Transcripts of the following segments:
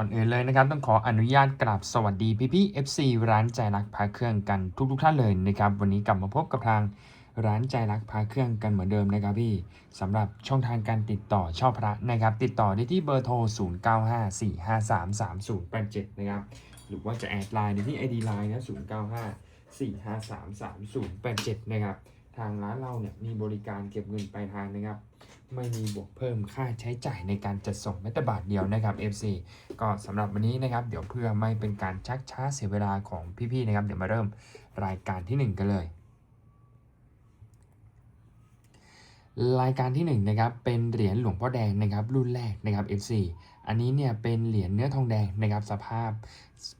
ก่อนอื่นเลยนะครับ ต้องขออนุญาตกราบสวัสดีพี่พี่ FC ร้านใจรักพาเครื่องกันทุกทุกๆท่านเลยนะครับ วันนี้กลับมาพบกับทางร้านใจรักพาเครื่องกันเหมือนเดิมนะครับพี่สำหรับช่องทางการติดต่อช่อพระนะครับ ติดต่อได้ที่เบอร์โทร 0954533087 นะครับ หรือว่าจะแอดไลน์ในที่ ID Line นะ0954533087 นะครับ ทางร้านเราเนี่ยมีบริการเก็บเงินปลายทางนะครับ ไม่มีบวกเพิ่มค่าใช้จ่ายในการจัดส่งแม้แต่บาทเดียวนะครับ FC ก็สำหรับวันนี้นะครับ เดี๋ยวเพื่อไม่เป็นการชักช้าเสียเวลาของพี่ๆนะครับ เดี๋ยวมาเริ่มรายการที่ 1 กันเลย รายการที่ 1 นะครับ เป็นเหรียญหลวงพ่อแดงนะครับ รุ่นแรกนะครับ FC อันนี้เนี่ยเป็นเหรียญเนื้อทองแดงนะครับสภาพ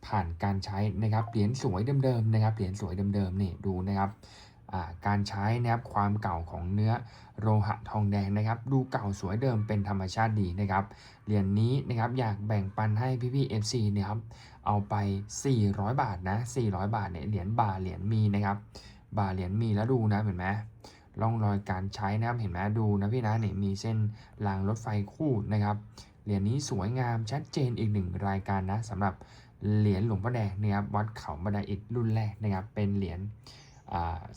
ผ่านการใช้นะครับเหรียญสวยเดิมๆนะครับเหรียญสวยเดิมๆนี่ดูนะครับ การใช้นะครับความเก่าของเนื้อโลหะทองแดงนะครับ ดูเก่าสวยเดิมเป็นธรรมชาติดีนะครับ เหรียญนี้นะครับอยากแบ่งปันให้พี่ๆ FC เนี่ยครับเอาไป 400 บาทนะ 400 บาทเนี่ยเหรียญบาทเหรียญมีนะครับ บาทเหรียญมีแล้วดูนะเห็นไหมร่องรอยการใช้นะครับเห็นไหมดูนะพี่นะเนี่ยมีเส้นรางรถไฟคู่นะครับเหรียญนี้สวยงามชัดเจนอีกหนึ่งรายการนะสำหรับเหรียญหลวงพ่อแดงนะครับวัดเขาบันไดอิฐรุ่นแรกนะครับเป็นเหรียญ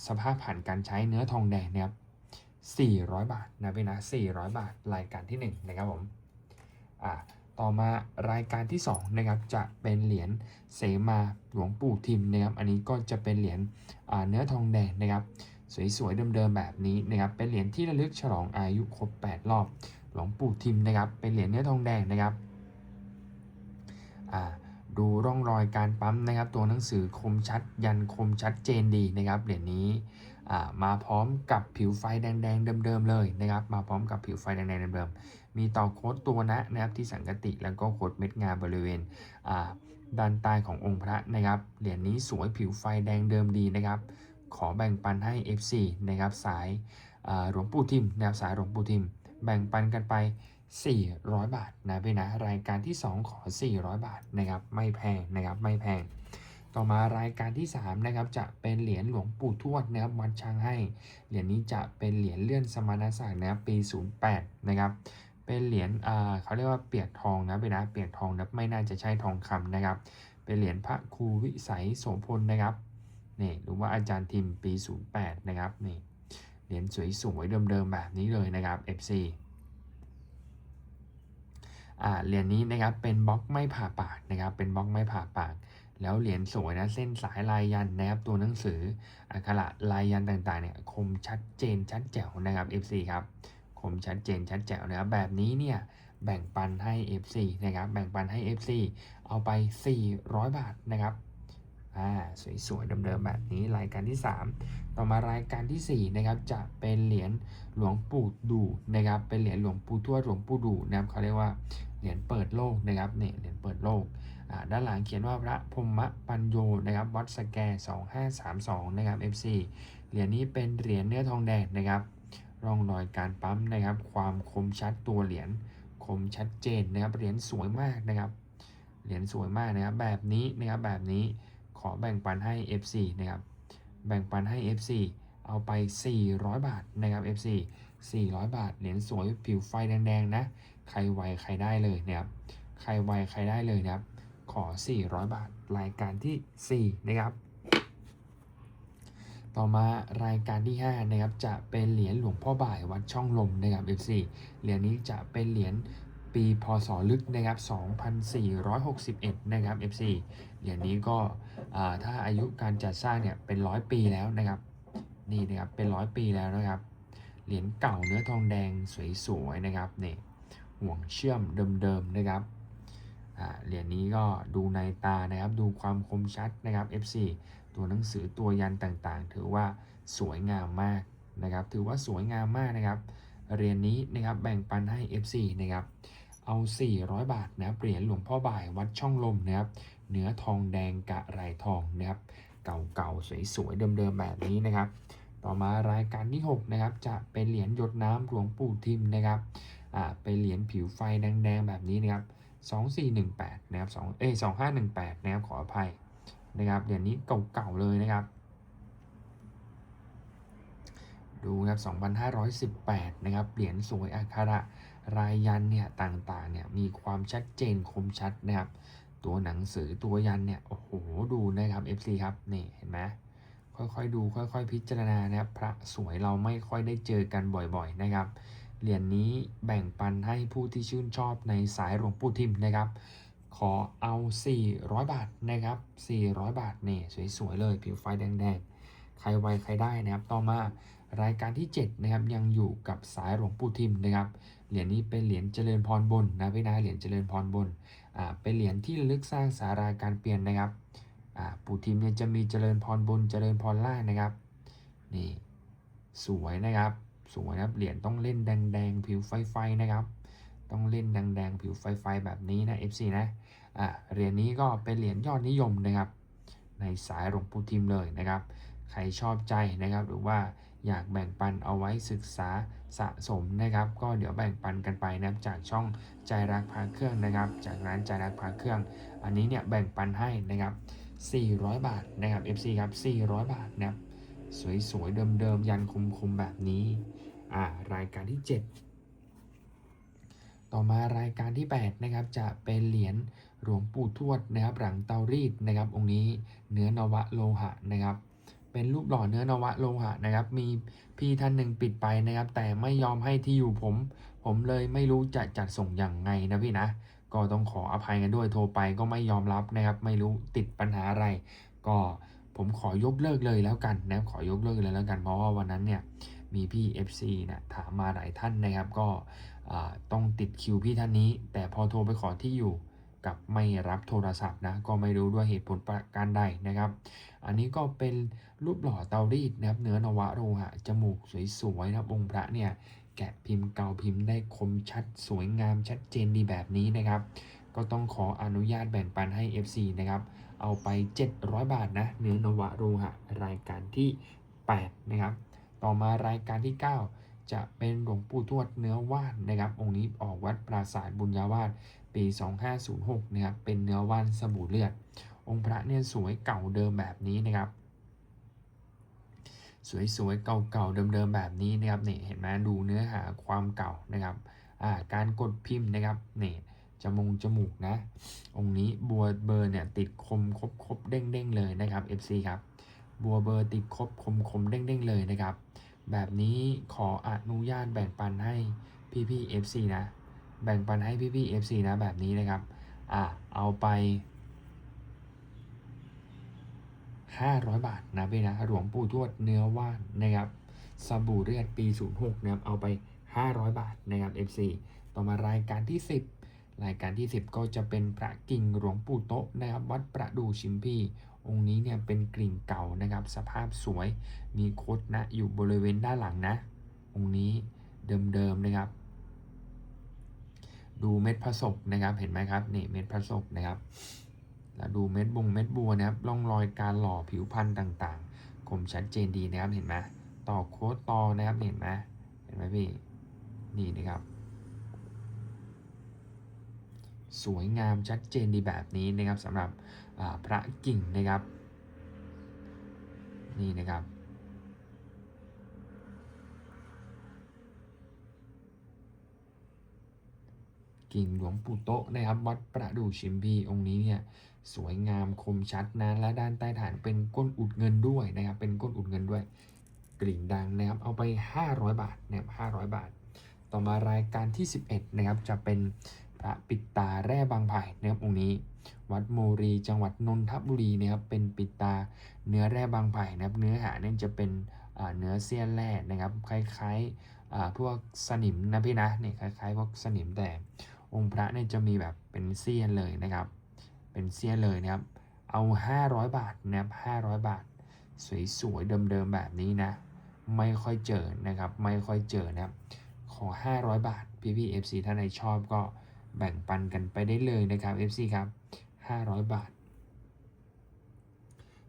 สภาพผ่านการใช้เนื้อทองแดงนะครับ400 บาทนะพี่นะ400 บาทรายการที่ 1 นะครับผมอ่าต่อมารายการที่ 2 นะครับ จะเป็นเหรียญเสมาหลวงปู่ทิมนะครับ อันนี้ก็จะเป็นเหรียญเนื้อทองแดงนะครับ สวยๆเดิมๆแบบนี้นะครับ เป็นเหรียญที่ระลึกฉลองอายุครบ 8 รอบหลวงปู่ทิมนะครับ เป็นเหรียญเนื้อทองแดงนะครับอ่า ดูร่องรอยการปั๊มนะครับ ตัวหนังสือคมชัดยันคมชัดเจนดีนะครับเหรียญนี้มาพร้อมกับผิวไฟแดงๆเดิมๆเลยนะครับ มาพร้อมกับผิวไฟแดงๆเดิมๆมีต่อโค้ดตัวนะนะครับที่สังกติแล้วก็โค้ดเม็ดงาบริเวณด้านใต้ขององค์พระนะครับเหรียญนี้สวยผิวไฟแดงเดิมดีนะครับ ขอแบ่งปันให้ FC นะครับสายหลวงปู่ทิมนะครับสายหลวงปู่ทิม แบ่งปันกันไป 400 บาทนะพี่นะรายการที่ 2 ขอ 400 บาทนะครับไม่แพงนะครับไม่แพง ต่อมารายการที่3นะครับจะเป็นเหรียญหลวงปู่ทวดนะครับวัดช้างให้ เหรียญนี้จะเป็นเหรียญเลื่อนสมณศักดิ์นะครับปี 08 นะครับเป็นเหรียญเขาเรียกว่าเปียกทองนะไปนะเปียกทองนะไม่น่าจะใช่ทองคำนะครับ เป็นเหรียญพระครูวิสัยโสพลนะครับนี่หรือว่าอาจารย์ทิมปี 08 นะครับนี่เหรียญสวยๆเดิมๆแบบนี้เลยนะครับ FC เหรียญนี้นะครับเป็นบล็อกไม่ผ่าปากนะครับเป็นบล็อกไม่ผ่าปาก แล้วเหรียญสวยนะเส้นสายลายยันนะครับตัวหนังสืออักขระลายยันต่างๆเนี่ยคมชัดเจนชัดแจ๋วนะครับ FC ครับคมชัดเจนชัดแจ๋วนะครับแบบนี้เนี่ยแบ่งปันให้ FC นะครับแบ่งปันให้ FC เอาไป 400 บาทนะครับ อ่าสวยๆเดิมๆแบบนี้รายการที่ 3 ต่อมารายการทีสี่4นะครับจะเป็นเหรียญหลวงปู่ดูนะครับเป็นเหรียญหลวงปู่ทวดหลวงปู่ดูนะครับเขาเรียกว่าเหรียญเปิดโลกนะครับเนี่ยเหรียญเปิดโลกอ่าด้านหลังเขียนว่าพระพรหมปัญโยนะครับวัดสแก2532นะครับ FC เหรียญนี้เป็นเหรียญเนื้อทองแดงนะครับร่องรอยการปั๊มนะครับ ความคมชัดตัวเหรียญคมชัดเจนนะครับเหรียญสวยมากนะครับเหรียญสวยมากนะครับแบบนี้นะครับแบบนี้ ขอแบ่งปันให้ FC นะครับแบ่งปันให้ FC เอาไป 400 บาทนะครับ FC 400 บาท เหรียญสวยผิวไฟแดงๆนะ ใครไวใครได้เลยนะครับ ใครไวใครได้เลยนะครับ ขอ 400 บาท รายการที่ 4 นะครับ ต่อมารายการที่ 5 นะครับ จะเป็นเหรียญหลวงพ่อบ่ายวัดช่องลมนะครับ FC เหรียญนี้จะเป็นเหรียญ ปีพศลึกนะครับ 2461 นะครับ FC เหรียญนี้ก็ถ้าอายุการจัดสร้างเนี่ยเป็นร้อยปีแล้วนะครับ นี่นะครับเป็นร้อยปีแล้วนะครับ เหรียญเก่าเนื้อทองแดงสวยๆนะครับนี่ห่วงเชื่อมเดิมๆนะครับเหรียญนี้ก็ดูในตานะครับดูความคมชัดนะครับ FC ตัวหนังสือตัวยันต่างๆ ถือว่าสวยงามมากนะครับ ถือว่าสวยงามมากนะครับเหรียญนี้นะครับแบ่งปันให้ FC นะครับ เอา 400 บาทนะครับเหรียญหลวงพ่อบ่ายวัดช่องลมนะครับเนื้อทองแดงกะไรทองนะครับเก่าๆสวยๆเดิมๆแบบนี้นะครับ ต่อมารายการที่6นะครับจะเป็นเหรียญหยดน้ำหลวงปู่ทิมนะครับอ่าเป็นเหรียญผิวไฟแดงๆแบบนี้นะครับ2418นะครับ2เอ้ย2518นะครับขออภัยนะครับเหรียญนี้เก่าๆเลยนะครับ ดูนะครับ2518นะครับเหรียญสวยอักขระ รายยันเนี่ยต่างๆเนี่ยมีความชัดเจนคมชัดนะครับ ตัวหนังสือตัวยันเนี่ยโอ้โหดูนะครับ FC ครับนี่เห็นไหมค่อยๆดูค่อยๆ พิจารณานะครับ พระสวยเราไม่ค่อยได้เจอกันบ่อยๆนะครับเหรียญนนี้แบ่งปันให้ผู้ที่ชื่นชอบในสายหลวงปู่ทิมนะครับ ขอเอา 400 บาทนะครับ 400 บาทเนี่สวยๆเลย ผิวไฟแดงๆ ใครไวใครได้นะครับ ต่อมา รายการที่7นะครับยังอยู่กับสายหลวงปู่ทิมนะครับเหรียญนี้เป็นเหรียญเจริญพรบนนะพี่นะเหรียญเจริญพรบนอ่าเป็นเหรียญที่ลึกสร้างสาราการเปลี่ยนนะครับอ่าปู่ทิมเนี่ยจะมีเจริญพรบนเจริญพรล่างนะครับนี่สวยนะครับสวยนะครับเหรียญต้องเล่นแดงๆผิวไฟไฟๆนะครับ ต้องเล่นแดงๆผิวไฟไฟๆแบบนี้นะ FC นะอ่าเหรียญนี้ก็เป็นเหรียญยอดนิยมนะครับ ในสายหลวงปู่ทิมเลยนะครับ ใครชอบใจนะครับหรือว่า อยากแบ่งปันเอาไว้ศึกษาสะสมนะครับ ก็เดี๋ยวแบ่งปันกันไปนะครับจากช่องใจรักพาเครื่องนะครับ จากร้านใจรักพาเครื่อง อันนี้เนี่ยแบ่งปันให้นะครับ 400 บาทนะครับ FC ครับ 400 บาทนะครับสวยๆเดิมๆยันคมๆแบบนี้อ่ารายการที่ 7 ต่อมารายการที่ 8 นะครับ จะเป็นเหรียญหลวงปู่ทวดนะครับหลังเตารีดนะครับองค์นี้เนื้อนวะโลหะนะครับ เป็นรูปหล่อเนื้อนวะโลหะนะครับ มีพี่ท่านหนึ่งปิดไปนะครับ แต่ไม่ยอมให้ที่อยู่ผม ผมเลยไม่รู้จะจัดส่งอย่างไงนะพี่นะ ก็ต้องขออภัยกันด้วยโทรไปก็ไม่ยอมรับนะครับ ไม่รู้ติดปัญหาอะไร ก็ผมขอยกเลิกเลยแล้วกันนะครับขอยกเลิกเลยแล้วกันเพราะว่าวันนั้นเนี่ยมีพี่ FC นะถามมาหลายท่านนะครับ ก็ต้องติดคิวพี่ท่านนี้ แต่พอโทรไปขอที่อยู่กับไม่รับโทรศัพท์นะก็ไม่รู้ด้วยเหตุผลประการใดนะครับ อันนี้ก็เป็นรูปหล่อเตารีดนะครับ เนื้อนวะโลหะจมูกสวยๆนะครับองค์พระเนี่ยแกะพิมพ์เก่าพิมพ์ได้คมชัดสวยงามชัดเจนดีแบบนี้นะครับ ก็ต้องขออนุญาตแบ่งปันให้ FC นะครับ เอาไป 700 บาทนะ เนื้อนวะโลหะรายการที่ 8 นะครับ ต่อมารายการที่ 9 จะเป็นหลวงปู่ทวดเนื้อว่านนะครับ องค์นี้ออกวัดปราสาทบุญญาวาสปี 2506 นะครับ เป็นเนื้อว่านสบู่เลือด องค์พระเนี่ยสวยเก่าเดิมแบบนี้นะครับ สวยๆเก่าๆเดิมๆแบบนี้นะครับนี่เห็นไหมดูเนื้อหาความเก่านะครับาการกดพิมพ์นะครับนี่จมูกจมูกนะ องค์นี้บัวเบอร์เนี่ยติดคมครบคบเด้งเด้งๆเลยนะครับ FC ครับบัวเบอร์ติดครบคมคมเด้งเด้งๆเลยนะครับ แบบนี้ขออนุญาตแบ่งปันให้พี่พี่ๆ FC นะ แบ่งปันให้พี่พี่ๆ FC นะแบบนี้นะครับอ่าเอาไป 500 บาทนะพี่นะหลวงปู่ทวดเนื้อว่านนะครับสบู่เลือดปี 06นะครับเอาไป 500 บาทนะครับ FC ต่อมารายการที่ 10 รายการที่ 10 ก็จะเป็นพระกิ่งหลวงปู่โตะนะครับวัดประดูชิมพี องค์นี้เนี่ยเป็นกริ่งเก่านะครับ สภาพสวยมีโคดนะอยู่บริเวณด้านหลังนะ องค์นี้เดิมๆนะครับ ดูเม็ดผสมนะครับเห็นไหมครับนี่เม็ดผสมนะครับ แล้วดูเม็ดบงเม็ดบัวนะครับร่องรอยการหล่อผิวพรรณต่างๆ คมชัดเจนดีนะครับเห็นไหมต่อโค้ดต่อนะครับเห็นไหมเห็นไหมพี่นี่นะครับ สวยงามชัดเจนดีแบบนี้นะครับสำหรับพระกิ่งนะครับ นี่นะครับกิ่งหลวงปู่โตนะครับวัดประดู่ชิมพีองค์นี้เนี่ย สวยงามคมชัดนะและด้านใต้ฐานเป็นก้นอุดเงินด้วยนะครับ เป็นก้นอุดเงินด้วยกลิ่งดังนะครับ เอาไป 500 บาทนะครับ500 บาท ต่อมารายการที่ 11 นะครับ จะเป็นพระปิดตาแร่บางไผ่นะครับองค์นี้ วัดโมรีจังหวัดนนทบุรีนะครับเป็นปิดตาเนื้อแร่บางไผ่นะครับ เนื้อหาเนี่ยจะเป็นเนื้อเสี้ยนแร่นะครับ คล้ายๆอ่าพวกสนิมนะพี่นะเนี่ยคล้ายๆพวกสนิมแต่องค์พระเนี่ยจะมีแบบเป็นเสี้ยนเลยนะครับ เป็นเสี้ยเลยนะครับ เอา 500 บาทนะครับ500 บาท สวยๆเดิมๆแบบนี้นะ ไม่ค่อยเจอนะครับ ไม่ค่อยเจอนะครับ ขอ 500 บาท พี่พี่ FC ท่านใดชอบก็แบ่งปันกันไปได้เลยนะครับ FC ครับ 500 บาท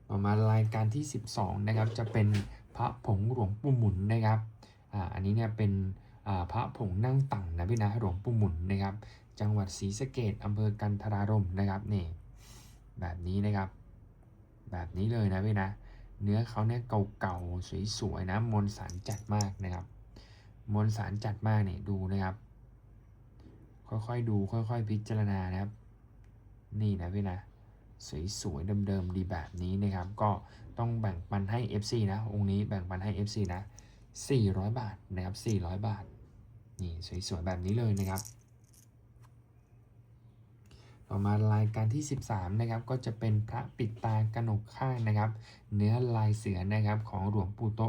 ต่อมารายการที่ 12 นะครับ จะเป็นพระผงหลวงปู่หมุนนะครับ อ่า อันนี้เนี่ยเป็นอ่าพระผงนั่งตังนะพี่นะหลวงปู่หมุนนะครับ จังหวัดศรีสะเกดอำเภอกันทรารมนะครับนี่แบบนี้นะครับ แบบนี้เลยนะพี่นะ เนื้อเขาเนี่ยเก่าๆสวยๆนะมวลสารจัดมากนะครับ มวลสารจัดมากเนี่ยดูนะครับ ค่อยๆดูค่อยๆพิจารณานะครับ นี่นะพี่นะสวยๆเดิมๆดีแบบนี้นะครับ ก็ต้องแบ่งปันให้ FC นะ องค์นี้แบ่งปันให้ FC นะ 400 บาทนะครับ 400 บาท นี่สวยๆแบบนี้เลยนะครับ ต่อมารายการที่ 13นะครับก็จะเป็นพระปิดตากระหนกข้างนะครับ เนื้อลายเสือนะครับของหลวงปู่โต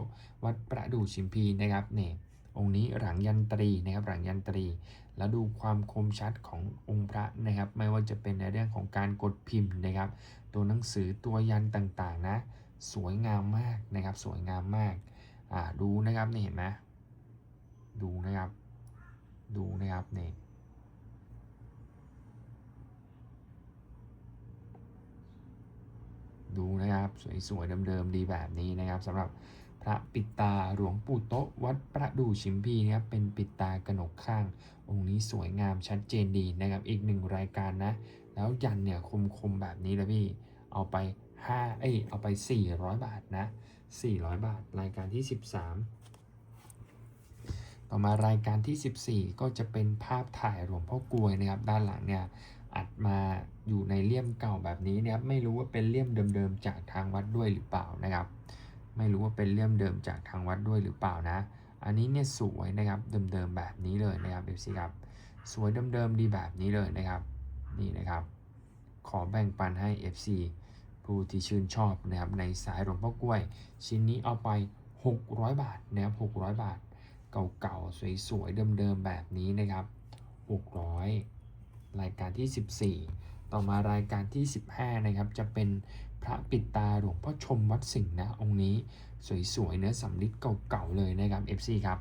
วัดประดู่ชิมพีนะครับเนี่ยองค์นี้หลังยันตรีนะครับหลังยันตรี แล้วดูความคมชัดขององค์พระนะครับ ไม่ว่าจะเป็นในเรื่องของการกดพิมพ์นะครับ ตัวหนังสือตัวยันต่างๆนะสวยงามมากนะครับ สวยงามมากอ่าดูนะครับนี่เห็นไหมดูนะครับ ดูนะครับเนี่ ดูนะครับ สวยๆเดิมๆดีแบบนี้นะครับสำหรับพระปิตาหลวงปู่โตะวัดประดู่ชิมพีนะครับเป็นปิตากระหนกข้าง องค์นี้สวยงามชัดเจนดีนะครับ อีกหนึ่งรายการนะ แล้วยันเนี่ยคมๆแบบนี้แล้วพี่เอาไป5เอ้ยเอาไป 400 บาทนะ 400 บาท รายการที่ 13 ต่อมารายการที่ 14 ก็จะเป็นภาพถ่ายหลวงพ่อกลวยนะครับ ด้านหลังเนี่ย อัดมาอยู่ในเลี่ยมเก่าแบบนี้นะครับไม่รู้ว่าเป็นเลี่ยมเดิมๆจากทางวัดด้วยหรือเปล่านะครับ ไม่รู้ว่าเป็นเลี่ยมเดิมจากทางวัดด้วยหรือเปล่านะ อันนี้เนี่ยสวยนะครับเดิมๆแบบนี้เลยนะครับเอฟซีครับสวยเดิมๆดีแบบนี้เลยนะครับนี่นะครับ ขอแบ่งปันให้ FC ผู้ที่ชื่นชอบนะครับในสายหลวงพ่อกล้วย ชิ้นนี้เอาไป 600 บาทนะครับ600 บาท เก่าๆสวยๆเดิมๆแบบนี้นะครับ 600 รายการที่ 14 ต่อมารายการที่ 15 นะครับ จะเป็นพระปิดตาหลวงพ่อชมวัดสิงห์นะ องค์นี้สวยๆ เนื้อสำลิดเก่าๆ เลยนะครับ FC ครับ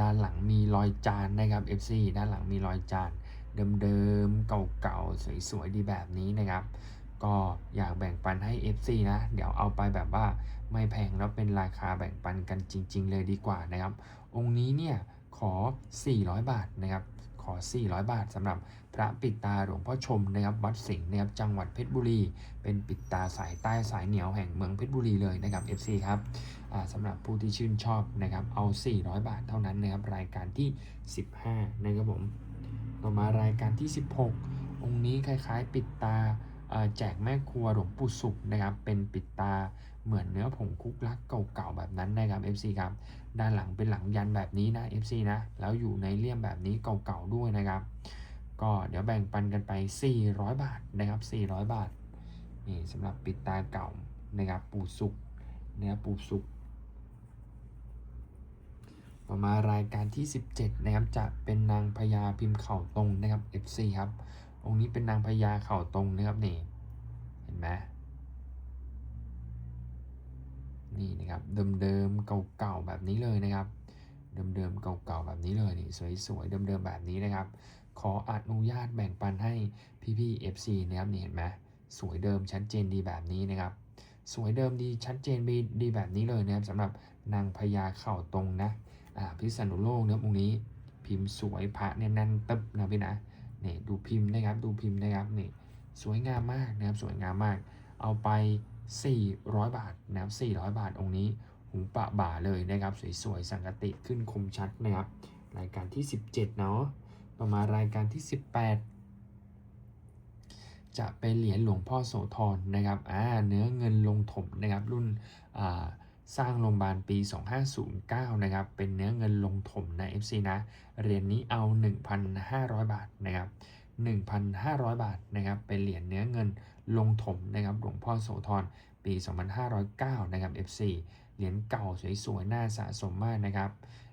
ด้านหลังมีรอยจานนะครับ FC ด้านหลังมีรอยจาน เดิมๆ เก่าๆ สวยๆ ดีแบบนี้นะครับก็อยากแบ่งปันให้ FC นะ เดี๋ยวเอาไปแบบว่าไม่แพงแล้วเป็นราคาแบ่งปันกันจริง ๆ เลยดีกว่านะครับ องค์นี้เนี่ย อ 400 บาทนะครับขอ 400 บาทสำหรับพระปิดตาหลวงพ่อชมนะครับวัดสิงห์นะครับจังหวัดเพชรบุรี เป็นปิดตาสายใต้สายเหนียวแห่งเมืองเพชรบุรีเลยนะครับ FC ครับสำหรับผู้ที่ชื่นชอบนะครับเอา 400 บาทเท่านั้นนะครับรายการที่ 15นะครับผมต่อมารายการที่ 16 องค์นี้คล้ายๆ ปิดตาแจกแม่ครัวหลวงปู่สุขนะครับเป็นปิดตาเหมือนเนื้อผงคุกลักเก่าๆแบบนั้นนะครับ FC ครับ ด้านหลังเป็นหลังยันแบบนี้นะ FC นะ แล้วอยู่ในเลี่ยมแบบนี้เก่าๆด้วยนะครับ ก็เดี๋ยวแบ่งปันกันไป 400 บาทนะครับ 400 บาท นี่สำหรับปิดตาเก่านะครับปูสุขนะครับปูสุขต่อมารายการที่ 17 นะครับ จะเป็นนางพญาพิมพ์เข่าตรงนะครับ FC ครับ องค์นี้เป็นนางพญาเข่าตรงนะครับนี่ เห็นไหม นี่นะครับ เดิมๆเก่าๆแบบนี้เลยนะครับ เดิมๆเก่าๆแบบนี้เลยนี่สวยๆเดิมๆแบบนี้นะครับ ขออนุญาตแบ่งปันให้พี่ๆ FC นะครับนี่เห็นไหมสวยเดิมชัดเจนดีแบบนี้นะครับสวยเดิมดีชัดเจนดีดีแบบนี้เลยนะครับสำหรับนางพญาเข่าตรงนะอ่าพิษณุโลกนะครับองค์นี้ พิมพ์สวยพระเนี่ยแน่นตึบนะพี่นะนี่ดูพิมพ์นะครับดูพิมพ์นะครับนี่สวยงามมากนะครับสวยงามมาก เอาไป 400 บาทนะครับ400 บาทองค์นี้หูปะบ่าเลยนะครับ สวยๆ สังกติขึ้นคมชัดนะครับ รายการที่ 17 เนาะต่อมารายการที่ 18 จะเป็นเหรียญหลวงพ่อโสธรนะครับอ่าเนื้อเงินลงถมนะครับรุ่นอ่าสร้างโรงพยาบาลปี 2509 นะครับ เป็นเนื้อเงินลงถมนะ FC นะ เหรียญนี้เอา 1,500 บาทนะครับ 1,500 บาทนะครับ เป็นเหรียญเนื้อเงิน ลงถมนะครับหลวงพ่อโสธรปี 2509 นะครับ FC เหรียญเก่าสวยๆน่าสะสมมากนะครับ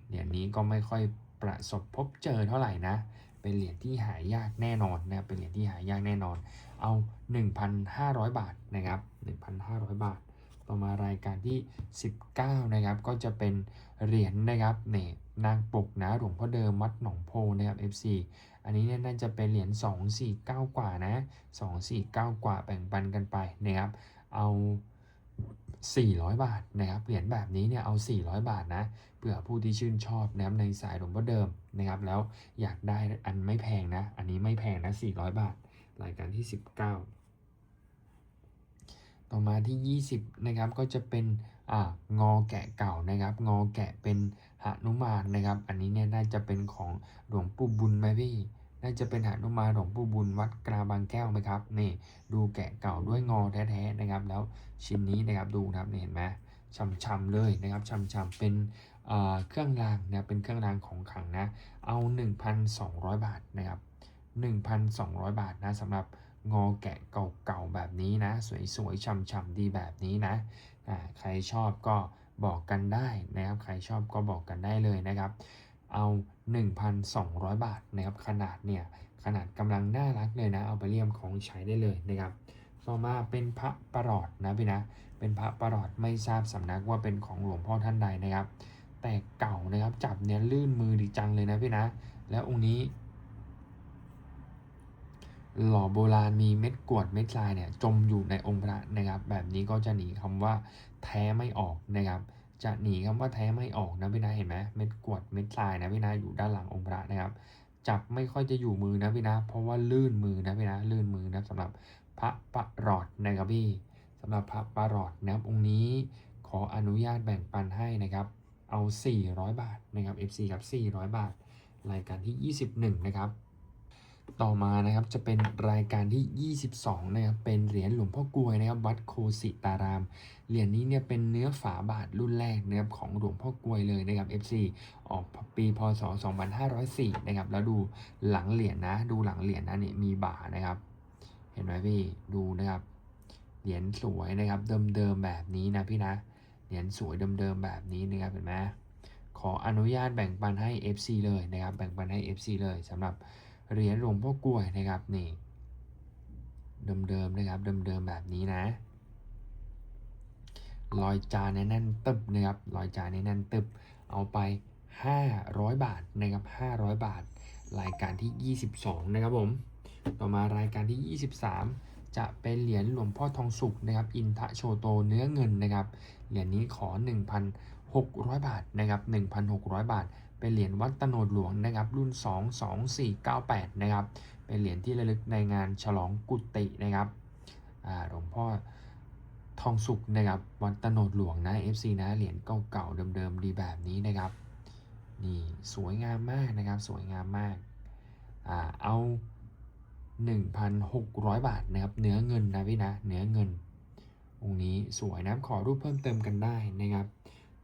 เหรียญนี้ก็ไม่ค่อยประสบพบเจอเท่าไหร่นะ เป็นเหรียญที่หายากแน่นอนนะครับเป็นเหรียญที่หายากแน่นอน เอา 1,500 บาทนะครับ 1,500 บาท ต่อมารายการที่ 19 นะครับ ก็จะเป็นเหรียญนะครับเนี่ยนางปกนะหลวงพ่อเดิมวัดหนองโพนะครับ FC อันนี้เนี่ยน่าจะเป็นเหรียญ249 กว่านะ 249 กว่าแบ่งปันกันไปนะครับ เอา 400 บาทนะครับ เหรียญแบบนี้เนี่ยเอา 400 บาทนะเผื่อผู้ที่ชื่นชอบนะครับในสายหลวงพ่อเดิมนะครับ แล้วอยากได้อันไม่แพงนะ อันนี้ไม่แพงนะ 400 บาท รายการที่ 19ต่อมาที่ 20 นะครับก็จะเป็นอ่างอแกะเก่านะครับ งอแกะเป็นหนุมานนะครับ อันนี้เนี่ยน่าจะเป็นของหลวงปู่บุญไหมพี่ น่าจะเป็นหานุมานหลวงปู่บุญวัดกราบางแก้วไหมครับนี่ดูแกะเก่าด้วยงอแท้ๆนะครับ แล้วชิ้นนี้นะครับดูนะครับนี่เห็นไหมช่ำๆเลยนะครับช่ำๆเป็นเครื่องรางนะเป็นเครื่องรางของขังนะเอา 1,200 บาทนะครับ 1,200 บาทนะสำหรับงอแกะเก่าๆแบบนี้นะ สวยๆช่ำๆดีแบบนี้นะใครชอบก็บอกกันได้นะครับ ใครชอบก็บอกกันได้เลยนะครับ เอา 1,200 บาทนะครับขนาดเนี่ยขนาดกำลังน่ารักเลยนะเอาไปเลี่ยมของใช้ได้เลยนะครับต่อมาเป็นพระประหลอดนะพี่นะเป็นพระประหลอดไม่ทราบสำนักว่าเป็นของหลวงพ่อท่านใดนะครับ แต่เก่านะครับจับเนี่ยลื่นมือดีจังเลยนะพี่นะ แล้วองค์นี้ หล่อโบราณมีเม็ดกวดเม็ดทรายเนี่ยจมอยู่ในองค์พระนะครับ แบบนี้ก็จะหนีคำว่าแท้ไม่ออกนะครับ จะหนีคำว่าแท้ไม่ออกนะพี่นะเห็นไหมเม็ดกวดเม็ดทรายนะพี่นะอยู่ด้านหลังองค์พระนะครับ จับไม่ค่อยจะอยู่มือนะพี่นะเพราะว่าลื่นมือนะพี่นะลื่นมือนะสำหรับพระประหลอดนะครับพี่สำหรับพระประหลอดนะครับองค์นี้ขออนุญาตแบ่งปันให้นะครับ เอา 400 บาทนะครับ FC ครับ400 บาท รายการที่ 21 นะครับ ต่อมานะครับจะเป็นรายการที่ 22 นะครับ เป็นเหรียญหลวงพ่อกลวยนะครับ วัดโคสิตาราม เหรียญนี้เนี่ยเป็นเนื้อฝาบาทรุ่นแรกนะครับของหลวงพ่อกลวยเลยนะครับ FC ออกปีพศ 2504 นะครับ แล้วดูหลังเหรียญนะดูหลังเหรียญนะนี่มีบ่านะครับ เห็นไหมพี่ดูนะครับ เหรียญสวยนะครับเดิมๆแบบนี้นะพี่นะ เหรียญสวยเดิมๆแบบนี้นะครับเห็นไหมขออนุญาตแบ่งปันให้ FC เลยนะครับ แบ่งปันให้ FC เลยสำหรับ เหรียญหลวงพ่อกล้วยนะครับนี่เดิมๆนะครับเดิมๆแบบนี้นะรอยจานแน่นตึบนะครับรอยจานแน่นตึบเอาไป 500 บาทนะครับ500 บาท รายการที่ 22 นะครับผมต่อมารายการที่ 23 จะเป็นเหรียญหลวงพ่อทองสุกนะครับ อินทะโชโตเนื้อเงินนะครับเหรียญนี้ขอ 1,600 บาทนะครับ1,600 บาท เป็นเหรียญวัดตโนดหลวงนะครับ รุ่น 22498 นะครับ เป็นเหรียญที่ระลึกในงานฉลองกุฏินะครับหลวงพ่อทองสุกนะครับวัดตโนดหลวงนะ FC นะเหรียญเก่าๆเดิมๆดีแบบนี้นะครับนี่สวยงามมากนะครับ สวยงามมากอ่าเอา 1,600 บาทนะครับเนื้อเงินนะพี่นะเนื้อเงินองค์นี้สวยนะขอรูปเพิ่มเติมกันได้นะครับ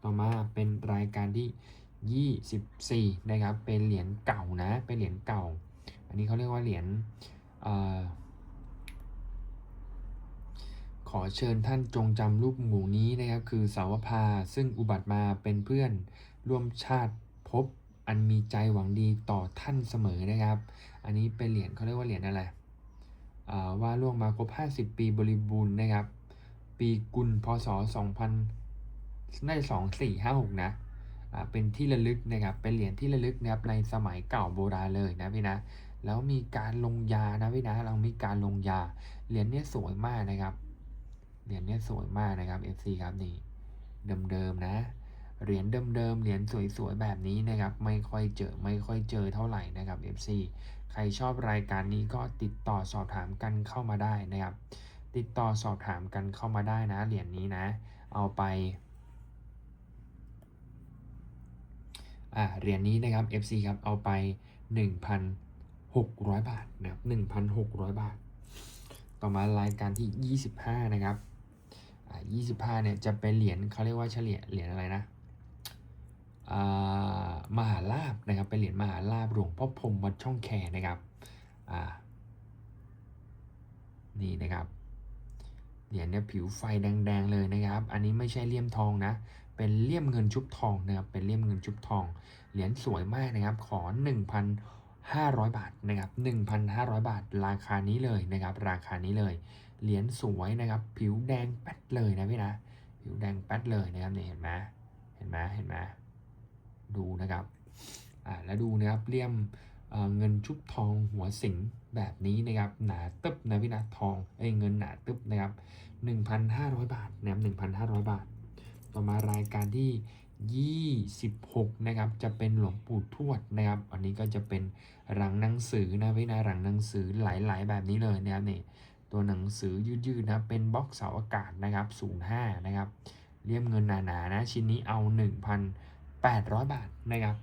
ต่อมาเป็นรายการที่ 24 นะครับ เป็นเหรียญเก่านะ เป็นเหรียญเก่า อันนี้เขาเรียกว่าเหรียญออขอเชิญท่านจงจำรูปหมู่นี้นะครับ คือสาวพาซึ่งอุบัติมาเป็นเพื่อนร่วมชาติภพอันมีใจหวังดีต่อท่านเสมอนะครับ อันนี้เป็นเหรียญเขาเรียกว่าเหรียญอะไรว่าล่วงมาครบ 50 ปีบริบูรณ์นะครับ ปีกุลพศ 2000ได้2456 นะอ่า เป็นที่ระลึกนะครับเป็นเหรียญที่ระลึกนะครับในสมัยเก่าโบราณเลยนะพี่นะแล้วมีการลงยานะพี่นะเรามีการลงยาเหรียญนี้สวยมากนะครับเหรียญนี้สวยมากนะครับ FC ครับนี่เดิมๆนะเหรียญเดิมๆเหรียญสวยๆแบบนี้นะครับ ไม่ค่อยเจอไม่ค่อยเจอเท่าไหร่นะครับ FC ใครชอบรายการนี้ก็ติดต่อสอบถามกันเข้ามาได้นะครับ ติดต่อสอบถามกันเข้ามาได้นะเหรียญนี้นะ เอาไป อ่า เหรียญนี้นะครับ FC ครับเอาไป 1,600 บาทนะครับ1,600 บาท ต่อมารายการที่ 25 นะครับอ่า25เนี่ยจะเป็นเหรียญเขาเรียกว่าเฉลี่ยเหรียญอะไรนะอ่ามหาลาบนะครับเป็นเหรียญมหาลาบหลวงพ่อพรมวัดช่องแคนะครับนี่นะครับเหรียญเนี่ยผิวไฟแดงๆเลยนะครับ อันนี้ไม่ใช่เลี่ยมทองนะ เป็นเลี่ยมเงินชุบทองนะครับเป็นเลี่ยมเงินชุบทอง เหรียญสวยมากนะครับ ขอ 1,500 บาทนะครับ1,500 บาท ราคานี้เลยนะครับ ราคานี้เลย เหรียญสวยนะครับ ผิวแดงแป๊ดเลยนะพี่นะ ผิวแดงแป๊ดเลยนะครับเนี่ยเห็นไหมเห็นไหมเห็นไหมดูนะครับอ่าแล้วดูนะครับเลี่ยมเเงินชุบทองหัวสิงแบบนี้นะครับหนาตึบนะพี่นะทองเอ้ยเงินหนาตึบนะครับ 1,500 บาทนะครับ1,500 บาท ต่อมารายการที่ 26 นะครับ จะเป็นหลวงปู่ทวดนะครับ อันนี้ก็จะเป็นรังหนังสือนะพี่นะรังหนังสือหลายๆ แบบนี้เลยนะครับนี่ตัวหนังสือยืดๆนะเป็นบล็อกเสาอากาศนะครับ05นะครับเลี่ยมเงินหนาๆนะชิ้นนี้เอา 1,800 บาทนะครับ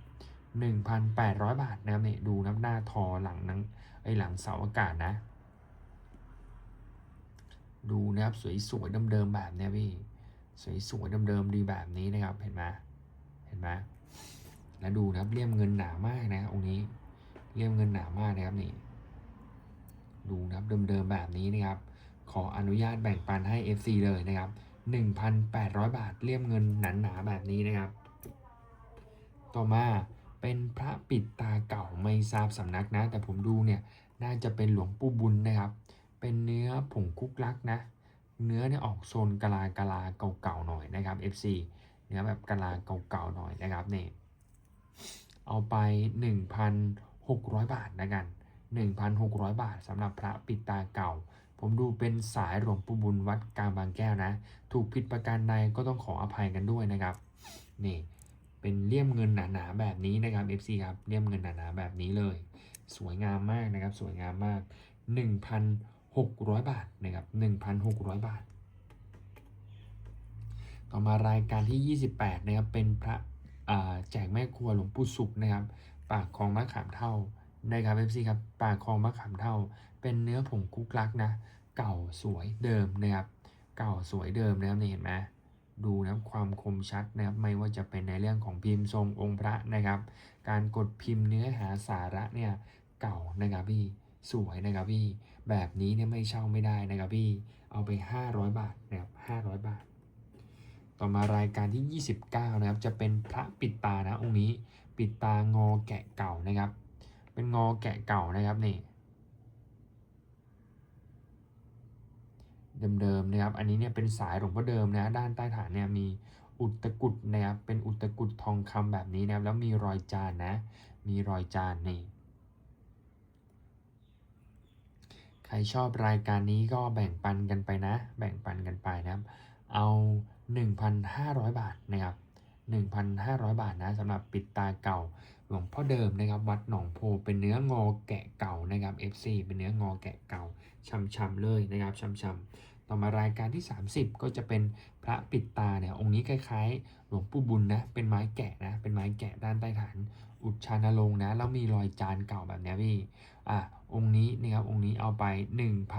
1,800 บาทนะครับเนี่ยดูน้ำหน้าทอหลังนังไอหลังเสาอากาศนะ ดูนะครับสวยๆเดิมๆแบบเนี้ยพี่ สวยๆเดิมๆดีแบบนี้นะครับ เห็นไหมเห็นไหมแล้วดูนะครับเลี่ยมเงินหนามากนะองค์นี้เลี่ยมเงินหนามากนะครับนี่ดูนะครับเดิมๆแบบนี้นะครับ ขออนุญาตแบ่งปันให้ FC เลยนะครับ 1,800 บาทเลี่ยมเงินหนาๆแบบนี้นะครับ ต่อมาเป็นพระปิดตาเก่าไม่ทราบสำนักนะ แต่ผมดูเนี่ยน่าจะเป็นหลวงปู่บุญนะครับ เป็นเนื้อผงคุกลักนะ เนื้อเนี่ยออกโซนกะลากะลาเก่าๆหน่อยนะครับ FC เนื้อแบบกะลาเก่าๆหน่อยนะครับเนี่ยเอาไป 1,600 บาทนะกัน 1,600 บาทสำหรับพระปิดตาเก่า ผมดูเป็นสายหลวงปู่บุญวัดกลางบางแก้วนะ ถูกผิดประการใดก็ต้องขออภัยกันด้วยนะครับ นี่เป็นเลี่ยมเงินหนาๆแบบนี้นะครับ FC ครับเลี่ยมเงินหนาๆแบบนี้เลย สวยงามมากนะครับ สวยงามมาก 1,600 บาทนะครับ1,600 บาท ต่อมารายการที่ 28นะครับเป็นพระแจกแม่ครัวหลวงปู่สุขนะครับ ปากคลองมะขามเท่านะครับ FC ครับปากคลองมะขามเท่า เป็นเนื้อผงคุกลักนะ เก่าสวยเดิมนะครับ เก่าสวยเดิมนะครับนี่เห็นไหมดูนะความคมชัดนะครับไม่ว่าจะเป็นในเรื่องของพิมพ์ทรงองค์พระนะครับ การกดพิมพ์เนื้อหาสาระเนี่ยเก่านะครับพี่สวยนะครับพี่ แบบนี้เนี่ยไม่เช่าไม่ได้นะครับพี่ เอาไป 500 บาทนะครับ500 บาท ต่อมารายการที่ 29 นะครับ จะเป็นพระปิดตานะองค์นี้ ปิดตางอแกะเก่านะครับ เป็นงอแกะเก่านะครับนี่เดิมๆนะครับ อันนี้เนี่ยเป็นสายหลวงพ่อเดิมนะ ด้านใต้ฐานเนี่ยมีอุตกุดนะครับ เป็นอุตกุดทองคำแบบนี้นะครับ แล้วมีรอยจานนะ มีรอยจานนี่ ใค รชอบรายการนี้ก็แบ่งปันกันไปนะ แบ่งปันกันไปนะครับ เอา 1,500 บาทนะครับ 1,500 บาทนะสำหรับปิดตาเก่าหลวงพ่อเดิมนะครับ วัดหนองโพเป็นเนื้องอแกะเก่านะครับ FC เป็นเนื้องอแกะเก่าช่ำๆเลยนะครับช่ำๆต่อมารายการที่ 30 ก็จะเป็นพระปิดตาเนี่ยองค์นี้คล้ายๆ หลวงปู่บุญนะเป็นไม้แกะนะเป็นไม้แกะด้านใต้ฐาน อุดชานลงนะ แล้วมีรอยจานเก่าแบบนี้พี่ อะ องค์นี้นะครับองค์นี้เอาไป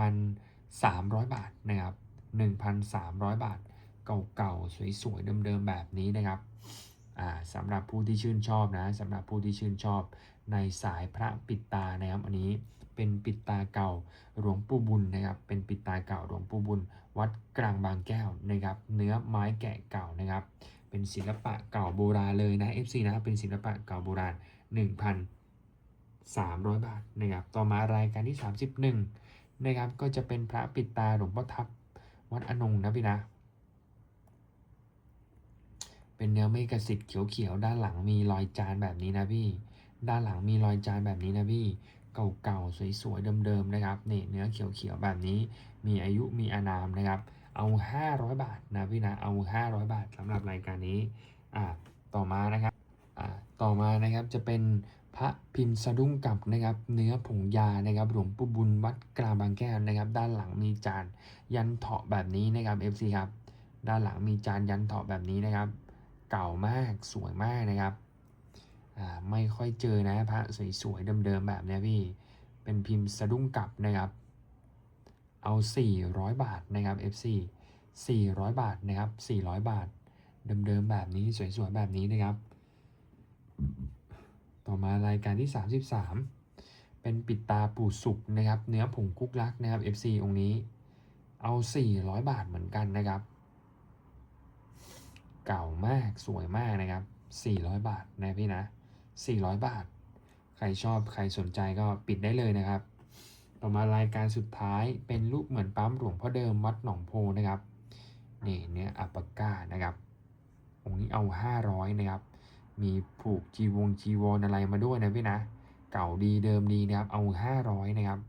1,300 บาทนะครับ 1,300 บาท เก่าๆ สวยๆ เดิมๆ แบบนี้นะครับ อ่าสำหรับผู้ที่ชื่นชอบนะสำหรับผู้ที่ชื่นชอบในสายพระปิดตานะครับ อันนี้เป็นปิดตาเก่าหลวงปู่บุญนะครับ เป็นปิดตาเก่าหลวงปู่บุญ วัดกลางบางแก้วนะครับ เนื้อไม้แกะเก่านะครับ เป็นศิลปะเก่าโบราณเลยนะ FC นะเป็นศิลปะเก่าโบราณ 1,300 บาทนะครับต่อมารายการที่ 31นะครับก็จะเป็นพระปิดตาหลวงพ่อทับวัดอนงนะพี่นะเป็นเนื้อเมกสิทธิ์เขียวๆด้านหลังมีรอยจานแบบนี้นะพี่ ด้านหลังมีรอยจานแบบนี้นะพี่เก่าๆสวยๆเดิมๆนะครับนี่เนื้อเขียวๆแบบนี้มีอายุมีอานามนะครับ เอา 500 บาทนะพี่นะเอา 500 บาทสำหรับรายการนี้อ่าต่อมานะครับอ่าต่อมานะครับจะเป็นพระพิมพ์สะดุ้งกลับนะครับ เนื้อผงยานะครับหลวงปู่บุญวัดกลางบางแก้วนะครับ ด้านหลังมีจานยันเถาะแบบนี้นะครับ FC ครับด้านหลังมีจานยันเถาะแบบนี้นะครับ เก่ามากสวยมากนะครับอ่าไม่ค่อยเจอนะพระสวยๆเดิมๆแบบนี้พี่ เป็นพิมพ์สะดุ้งกลับนะครับ เอา 400 บาทนะครับ FC 400 บาทนะครับ 400 บาท เดิมๆแบบนี้สวยๆแบบนี้นะครับ ต่อมารายการที่ 33 เป็นปิดตาปูสุกนะครับ เนื้อผงคุกลักนะครับ FC องค์นี้เอา 400 บาทเหมือนกันนะครับ เก่ามากสวยมากนะครับ 400 บาทนะพี่นะ 400 บาท ใครชอบใครสนใจก็ปิดได้เลยนะครับ ต่อมารายการสุดท้ายเป็นรูปเหมือนปั๊มหลวงพ่อเดิมวัดหนองโพนะครับนี่เนื้ออัปปก้านะครับองค์นี้เอา 500 นะครับ มีผูกจีวงจีวรอะไรมาด้วยนะพี่นะ เก่าดีเดิมดีนะครับ เอา 500 นะครับ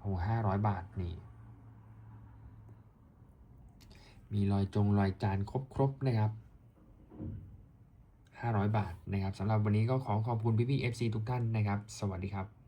เอา 500 บาทนี่ มีรอยจงรอยจานครบๆนะครับ 500 บาทนะครับสำหรับวันนี้ก็ขอขอบคุณพี่ๆ FC ทุกท่านนะครับ สวัสดีครับ